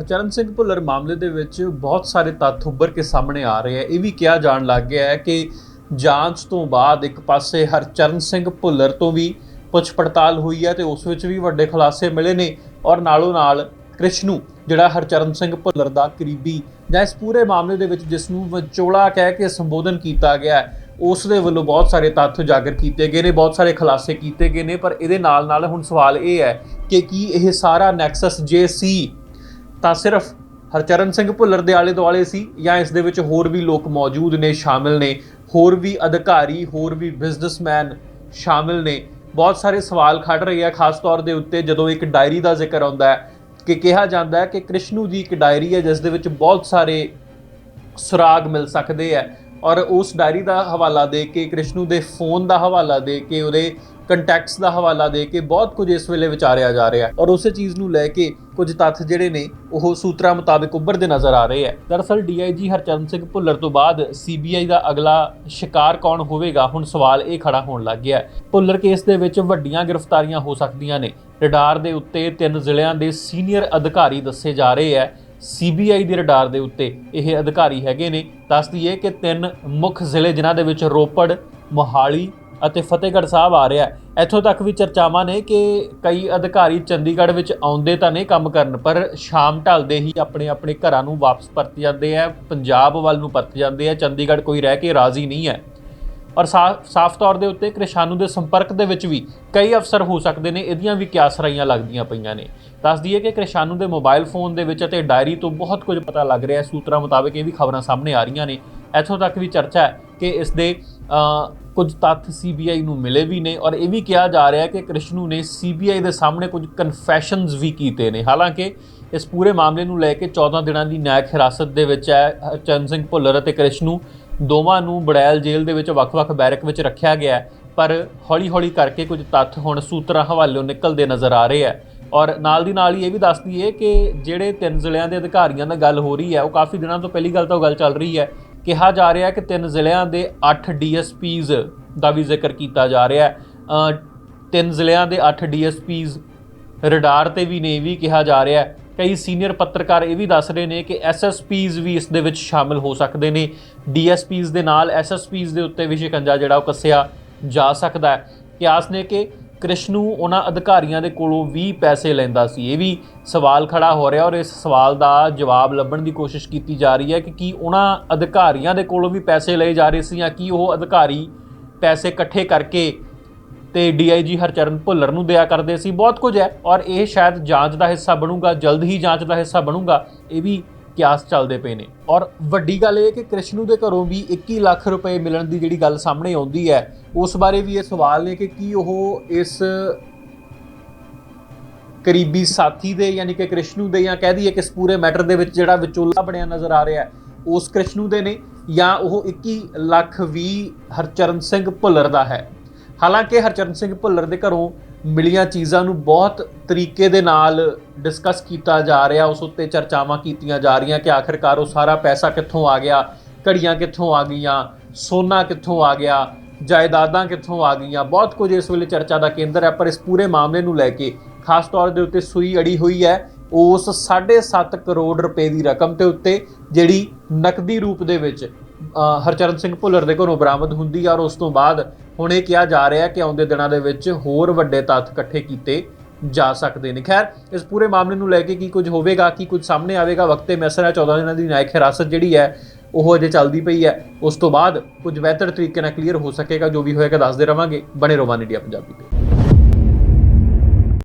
ਹਰਚਰਨ ਸਿੰਘ ਭੁੱਲਰ ਮਾਮਲੇ ਦੇ ਵਿੱਚ ਬਹੁਤ ਸਾਰੇ ਤੱਥ ਉੱਭਰ ਕੇ ਸਾਹਮਣੇ ਆ ਰਹੇ ਆ। ਇਹ ਵੀ ਕਿਹਾ ਜਾਣ ਲੱਗ ਗਿਆ ਹੈ ਕਿ ਜਾਂਚ ਤੋਂ ਬਾਅਦ ਇੱਕ ਪਾਸੇ ਹਰਚਰਨ ਸਿੰਘ ਭੁੱਲਰ ਤੋਂ ਵੀ ਪੁੱਛ ਪੜਤਾਲ ਹੋਈ ਹੈ ਤੇ ਉਸ ਵਿੱਚ ਵੀ ਵੱਡੇ ਖੁਲਾਸੇ ਮਿਲੇ ਨੇ ਔਰ ਨਾਲੋਂ ਨਾਲ ਕ੍ਰਿਸ਼ਨੂ, ਜਿਹੜਾ ਹਰਚਰਨ ਸਿੰਘ ਭੁੱਲਰ ਦਾ ਕਰੀਬੀ ਜਾਂ ਇਸ ਪੂਰੇ ਮਾਮਲੇ ਦੇ ਵਿੱਚ ਜਿਸ ਨੂੰ ਵਿਚੋਲਾ ਕਹਿ ਕੇ ਸੰਬੋਧਨ ਕੀਤਾ ਗਿਆ ਉਸ ਦੇ ਵੱਲੋਂ ਬਹੁਤ ਸਾਰੇ ਤੱਥ ਉਜਾਗਰ ਕੀਤੇ ਗਏ ਨੇ, ਬਹੁਤ ਸਾਰੇ ਖੁਲਾਸੇ ਕੀਤੇ ਗਏ ਨੇ, ਪਰ ਇਹਦੇ ਨਾਲ ਨਾਲ ਹੁਣ ਸਵਾਲ ਇਹ ਹੈ ਕਿ ਕੀ ਇਹ ਸਾਰਾ ਨੈਕਸਸ ਜੇ ਸੀ ਤਾਂ ਸਿਰਫ ਹਰਚਰਨ ਸਿੰਘ ਭੁੱਲਰ ਦੇ ਆਲੇ ਦੁਆਲੇ ਸੀ ਜਾਂ ਇਸ ਦੇ ਵਿੱਚ ਹੋਰ ਵੀ ਲੋਕ ਮੌਜੂਦ ਨੇ, ਸ਼ਾਮਿਲ ਨੇ, ਹੋਰ ਵੀ ਅਧਿਕਾਰੀ, ਹੋਰ ਵੀ ਬਿਜ਼ਨਸਮੈਨ ਸ਼ਾਮਿਲ ਨੇ। ਬਹੁਤ ਸਾਰੇ ਸਵਾਲ ਖੜ ਰਹੇ ਆ, ਖਾਸ ਤੌਰ ਦੇ ਉੱਤੇ ਜਦੋਂ ਇੱਕ ਡਾਇਰੀ ਦਾ ਜ਼ਿਕਰ ਆਉਂਦਾ ਹੈ ਕਿ ਕਿਹਾ ਜਾਂਦਾ ਹੈ ਕਿ ਕ੍ਰਿਸ਼ਨੂ ਦੀ ਇੱਕ ਡਾਇਰੀ ਹੈ ਜਿਸ ਦੇ ਵਿੱਚ ਬਹੁਤ ਸਾਰੇ ਸੁਰਾਗ ਮਿਲ ਸਕਦੇ ਆ ਔਰ ਉਸ ਡਾਇਰੀ ਦਾ ਹਵਾਲਾ ਦੇ ਕੇ, ਕ੍ਰਿਸ਼ਨੂ ਦੇ ਫੋਨ ਦਾ ਹਵਾਲਾ ਦੇ ਕੇ ਉਹਦੇ ਕੰਟੈਕਟਸ ਦਾ ਹਵਾਲਾ ਦੇ ਕੇ ਬਹੁਤ ਕੁਝ ਇਸ ਵੇਲੇ ਵਿਚਾਰਿਆ ਜਾ ਰਿਹਾ ਔਰ ਉਸੇ ਚੀਜ਼ ਨੂੰ ਲੈ ਕੇ ਕੁਝ ਤੱਥ ਜਿਹੜੇ ਨੇ, ਉਹ ਸੂਤਰਾਂ ਮੁਤਾਬਕ ਉੱਭਰਦੇ ਨਜ਼ਰ ਆ ਰਹੇ ਹੈ। ਦਰਅਸਲ ਡੀਆਈਜੀ ਹਰਚਰਨ ਸਿੰਘ ਭੁੱਲਰ ਤੋਂ ਬਾਅਦ ਸੀਬੀਆਈ ਦਾ ਅਗਲਾ ਸ਼ਿਕਾਰ ਕੌਣ ਹੋਵੇਗਾ? ਹੁਣ ਸਵਾਲ ਇਹ ਖੜਾ ਹੋਣ ਲੱਗ ਗਿਆ ਭੁੱਲਰ ਕੇਸ ਦੇ ਵਿੱਚ ਵੱਡੀਆਂ ਗ੍ਰਿਫਤਾਰੀਆਂ ਹੋ ਸਕਦੀਆਂ ਨੇ। ਰਡਾਰ ਦੇ ਉੱਤੇ ਤਿੰਨ ਜ਼ਿਲ੍ਹਿਆਂ ਦੇ ਸੀਨੀਅਰ ਅਧਿਕਾਰੀ ਦੱਸੇ ਜਾ ਰਹੇ ਹੈ। ਸੀਬੀਆਈ ਦੇ ਰਡਾਰ ਦੇ ਉੱਤੇ ਇਹ ਅਧਿਕਾਰੀ ਹੈਗੇ ਨੇ। ਦੱਸ ਦਈਏ ਕਿ ਤਿੰਨ ਮੁੱਖ ਜ਼ਿਲ੍ਹੇ ਜਿਨ੍ਹਾਂ ਦੇ ਵਿੱਚ ਰੋਪੜ, ਮੋਹਾਲੀ ਅਤੇ ਫਤਿਹਗੜ੍ਹ ਸਾਹਿਬ ਆ ਰਿਹਾ ਹੈ। ਇੱਥੋਂ ਤੱਕ ਵੀ ਚਰਚਾਵਾਂ ਨੇ ਕਿ ਕਈ ਅਧਿਕਾਰੀ ਚੰਡੀਗੜ੍ਹ ਵਿੱਚ ਆਉਂਦੇ ਤਾਂ ਨਹੀਂ ਕੰਮ ਕਰਨ, ਪਰ ਸ਼ਾਮ ਢਲਦੇ ਹੀ ਆਪਣੇ ਆਪਣੇ ਘਰਾਂ ਨੂੰ ਵਾਪਸ ਪਰਤ ਜਾਂਦੇ ਆ, ਪੰਜਾਬ ਵੱਲ ਨੂੰ ਪਰਤ ਜਾਂਦੇ ਆ, ਚੰਡੀਗੜ੍ਹ ਕੋਈ ਰਹਿ ਕੇ ਰਾਜ਼ੀ ਨਹੀਂ ਹੈ। ਔਰ ਸਾਫ਼ ਸਾਫ਼ ਤੌਰ ਦੇ ਉੱਤੇ ਕ੍ਰਿਸ਼ਾਨੂ ਦੇ ਸੰਪਰਕ ਦੇ ਵਿੱਚ ਵੀ ਕਈ ਅਫਸਰ ਹੋ ਸਕਦੇ ਨੇ, ਇਹਦੀਆਂ ਵੀ ਕਿਆਸਰਾਈਆਂ ਲੱਗਦੀਆਂ ਪਈਆਂ ਨੇ। ਦੱਸ ਦਈਏ ਕਿ ਕ੍ਰਿਸ਼ਾਨੂ ਦੇ ਮੋਬਾਈਲ ਫੋਨ ਦੇ ਵਿੱਚ ਅਤੇ ਡਾਇਰੀ ਤੋਂ ਬਹੁਤ ਕੁਝ ਪਤਾ ਲੱਗ ਰਿਹਾ ਹੈ, ਸੂਤਰਾਂ ਮੁਤਾਬਕ ਇਹ ਵੀ ਖਬਰਾਂ ਸਾਹਮਣੇ ਆ ਰਹੀਆਂ ਨੇ। ਇੱਥੋਂ ਤੱਕ ਵੀ ਚਰਚਾ ਹੈ ਕਿ ਇਸ ਦੇ ਕੁਝ ਤੱਥ ਸੀਬੀਆਈ ਨੂੰ ਮਿਲੇ ਵੀ ਨੇ ਔਰ ਇਹ ਵੀ ਕਿਹਾ ਜਾ ਰਿਹਾ ਹੈ ਕਿ ਕ੍ਰਿਸ਼ਨੂ ਨੇ ਸੀਬੀਆਈ ਦੇ ਸਾਹਮਣੇ ਕੁਝ ਕਨਫੈਸ਼ਨਸ ਵੀ ਕੀਤੇ ਨੇ। ਹਾਲਾਂਕਿ ਇਸ ਪੂਰੇ ਮਾਮਲੇ ਨੂੰ ਲੈ ਕੇ 14 ਦਿਨਾਂ ਦੀ ਨਿਆਇਕ ਹਿਰਾਸਤ ਦੇ ਵਿੱਚ ਹੈ। ਚੰਨ ਸਿੰਘ ਭੁੱਲਰ ਅਤੇ ਕ੍ਰਿਸ਼ਨੂ ਦੋਵਾਂ ਨੂੰ ਬੜੈਲ ਜੇਲ੍ਹ ਦੇ ਵਿੱਚ ਵੱਖ-ਵੱਖ ਬੈਰਕ ਵਿੱਚ ਰੱਖਿਆ ਗਿਆ ਹੈ, ਪਰ ਹੌਲੀ-ਹੌਲੀ ਕਰਕੇ ਕੁਝ ਤੱਥ ਹੁਣ ਸੂਤਰਾਂ ਹਵਾਲਿਓਂ ਨਿਕਲਦੇ ਨਜ਼ਰ ਆ ਰਹੇ ਹੈ। ਔਰ ਨਾਲ ਦੀ ਨਾਲ ਹੀ ਇਹ ਵੀ ਦੱਸਦੀ ਦਈਏ ਕਿ ਜਿਹੜੇ ਤਿੰਨ ਜ਼ਿਲ੍ਹਿਆਂ ਦੇ ਅਧਿਕਾਰੀਆਂ ਨਾਲ ਗੱਲ ਹੋ ਰਹੀ ਹੈ, ਉਹ ਕਾਫੀ ਦਿਨਾਂ ਤੋਂ ਪਹਿਲੀ ਗੱਲ ਤਾਂ ਉਹ ਗੱਲ ਚੱਲ ਰਹੀ ਹੈ ਕਿਹਾ ਜਾ ਰਿਹਾ ਹੈ ਕਿ ਤਿੰਨ ਜ਼ਿਲ੍ਹਿਆਂ ਦੇ 8 ਡੀਐਸਪੀਜ਼ ਦਾ ਵੀ ਜ਼ਿਕਰ ਕੀਤਾ ਜਾ ਰਿਹਾ ਹੈ। ਤਿੰਨ ਜ਼ਿਲ੍ਹਿਆਂ ਦੇ 8 ਡੀਐਸਪੀਜ਼ ਰਡਾਰ ਤੇ ਵੀ ਨੇ ਇਹ ਵੀ ਕਿਹਾ ਜਾ ਰਿਹਾ ਹੈ। ਕਈ ਸੀਨੀਅਰ ਪੱਤਰਕਾਰ ਇਹ ਵੀ ਦੱਸ ਰਹੇ ਨੇ ਕਿ ਐਸਐਸਪੀਜ਼ ਵੀ ਇਸ ਦੇ ਵਿੱਚ ਸ਼ਾਮਿਲ ਹੋ ਸਕਦੇ ਨੇ। ਡੀਐਸਪੀਜ਼ ਦੇ ਨਾਲ ਐਸਐਸਪੀਜ਼ ਦੇ ਉੱਤੇ ਵੀ ਸ਼ਿਕੰਜਾ ਜਿਹੜਾ ਉਹ ਕੱਸਿਆ ਜਾ ਸਕਦਾ ਹੈ। ਕਿਆਸ ਨੇ ਕਿ ਕ੍ਰਿਸ਼ਨੂ ਉਹਨਾਂ ਅਧਿਕਾਰੀਆਂ ਦੇ ਕੋਲੋਂ ਵੀ ਪੈਸੇ ਲੈਂਦਾ ਸੀ। ਇਹ ਵੀ ਸਵਾਲ ਖੜਾ ਹੋ ਰਿਹਾ ਔਰ ਇਸ ਸਵਾਲ ਦਾ ਜਵਾਬ ਲੱਭਣ ਦੀ ਕੋਸ਼ਿਸ਼ ਕੀਤੀ ਜਾ ਰਹੀ ਹੈ ਕਿ ਕੀ ਉਹਨਾਂ ਅਧਿਕਾਰੀਆਂ ਦੇ ਕੋਲੋਂ ਵੀ ਪੈਸੇ ਲਏ ਜਾ ਰਹੇ ਸੀ ਜਾਂ ਕੀ ਉਹ ਅਧਿਕਾਰੀ ਪੈਸੇ ਇਕੱਠੇ ਕਰਕੇ ਤੇ ਡੀਆਈਜੀ ਹਰਚਰਨ ਭੁੱਲਰ ਨੂੰ ਦਿਆ ਕਰਦੇ ਸੀ। ਬਹੁਤ ਕੁਝ ਹੈ ਔਰ ਇਹ ਸ਼ਾਇਦ ਜਾਂਚ ਦਾ ਹਿੱਸਾ ਬਣੂਗਾ, ਜਲਦ ਹੀ ਜਾਂਚ ਦਾ ਹਿੱਸਾ ਬਣੂਗਾ। ਇਹ ਵੀ ਕਿਆਸ ਚੱਲਦੇ ਪਏ ਨੇ। ਔਰ ਵੱਡੀ ਗੱਲ ਇਹ ਕਿ ਕ੍ਰਿਸ਼ਨੂ ਦੇ ਘਰੋਂ ਵੀ 21 ਲੱਖ ਰੁਪਏ ਮਿਲਣ ਦੀ ਜਿਹੜੀ ਗੱਲ ਸਾਹਮਣੇ ਆਉਂਦੀ ਹੈ, ਉਸ ਬਾਰੇ ਵੀ ਇਹ ਸਵਾਲ ਨੇ ਕਿ ਕੀ ਉਹ ਇਸ ਕਰੀਬੀ ਸਾਥੀ ਦੇ ਯਾਨੀ ਕਿ ਕ੍ਰਿਸ਼ਨੂ ਦੇ ਜਾਂ ਕਹਿ ਦਈਏ ਕਿ ਇਸ ਪੂਰੇ ਮੈਟਰ ਦੇ ਵਿੱਚ ਜਿਹੜਾ ਵਿਚੋਲਾ ਬਣਿਆ ਨਜ਼ਰ ਆ ਰਿਹਾ ਹੈ, ਉਸ ਕ੍ਰਿਸ਼ਨੂ ਦੇ ਨੇ ਜਾਂ ਉਹ 21 ਲੱਖ ਵੀ ਹਰਚਰਨ ਸਿੰਘ ਭੁੱਲਰ ਦਾ ਹੈ। ਹਾਲਾਂਕਿ ਹਰਚਰਨ ਸਿੰਘ ਭੁੱਲਰ ਦੇ ਘਰੋਂ ਮਿਲੀਆਂ ਚੀਜ਼ਾਂ ਨੂੰ ਬਹੁਤ ਤਰੀਕੇ ਦੇ ਨਾਲ ਡਿਸਕਸ ਕੀਤਾ ਜਾ ਰਿਹਾ, ਉਸ ਉੱਤੇ ਚਰਚਾਵਾਂ ਕੀਤੀਆਂ ਜਾ ਰਹੀਆਂ ਕਿ ਆਖਿਰਕਾਰ ਉਹ ਸਾਰਾ ਪੈਸਾ ਕਿੱਥੋਂ ਆ ਗਿਆ, ਘੜੀਆਂ ਕਿੱਥੋਂ ਆ ਗਈਆਂ, ਸੋਨਾ ਕਿੱਥੋਂ ਆ ਗਿਆ, ਜਾਇਦਾਦਾਂ ਕਿੱਥੋਂ ਆ ਗਈਆਂ, ਬਹੁਤ ਕੁਝ ਇਸ ਵੇਲੇ ਚਰਚਾ ਦਾ ਕੇਂਦਰ ਹੈ, ਪਰ ਇਸ ਪੂਰੇ ਮਾਮਲੇ ਨੂੰ ਲੈ ਕੇ ਖਾਸ ਤੌਰ ਦੇ ਉੱਤੇ ਸੂਈ ਅੜੀ ਹੋਈ ਹੈ, ਉਸ 7.5 ਕਰੋੜ ਰੁਪਏ ਦੀ ਰਕਮ ਤੇ ਉੱਤੇ ਜਿਹੜੀ ਨਕਦੀ ਰੂਪ ਦੇ ਵਿੱਚ ਹਰਚਰਨ ਸਿੰਘ ਭੁੱਲਰ ਦੇ ਘਰੋਂ ਬਰਾਮਦ ਹੁੰਦੀ ਆ ਔਰ ਉਸ ਤੋਂ ਬਾਅਦ ਹੁਣ ਇਹ ਕਿਹਾ ਜਾ ਰਿਹਾ ਕਿ ਆਉਂਦੇ ਦਿਨਾਂ ਦੇ ਵਿੱਚ ਹੋਰ ਵੱਡੇ ਤੱਥ ਇਕੱਠੇ ਕੀਤੇ ਜਾ ਸਕਦੇ ਨੇ। ਖੈਰ, ਇਸ ਪੂਰੇ ਮਾਮਲੇ ਨੂੰ ਲੈ ਕੇ ਕੀ ਕੁਝ ਹੋਵੇਗਾ, ਕੀ ਕੁਝ ਸਾਹਮਣੇ ਆਵੇਗਾ, ਵਕਤੇ ਮੈਸਰ ਹੈ 14 ਦਿਨਾਂ ਦੀ ਨਾਇਕ ਹਿਰਾਸਤ ਜਿਹੜੀ ਹੈ, ਉਹ ਅਜੇ ਚੱਲਦੀ ਪਈ ਹੈ। ਉਸ ਤੋਂ ਬਾਅਦ ਕੁਝ ਬਿਹਤਰ ਤਰੀਕੇ ਨਾਲ ਕਲੀਅਰ ਹੋ ਸਕੇਗਾ, ਜੋ ਵੀ ਹੋਏਗਾ, ਦੱਸਦੇ ਰਵਾਂਗੇ। ਬਣੇ ਰਹੋ ਵਨ ਇੰਡੀਆ ਪੰਜਾਬੀ ਤੇ।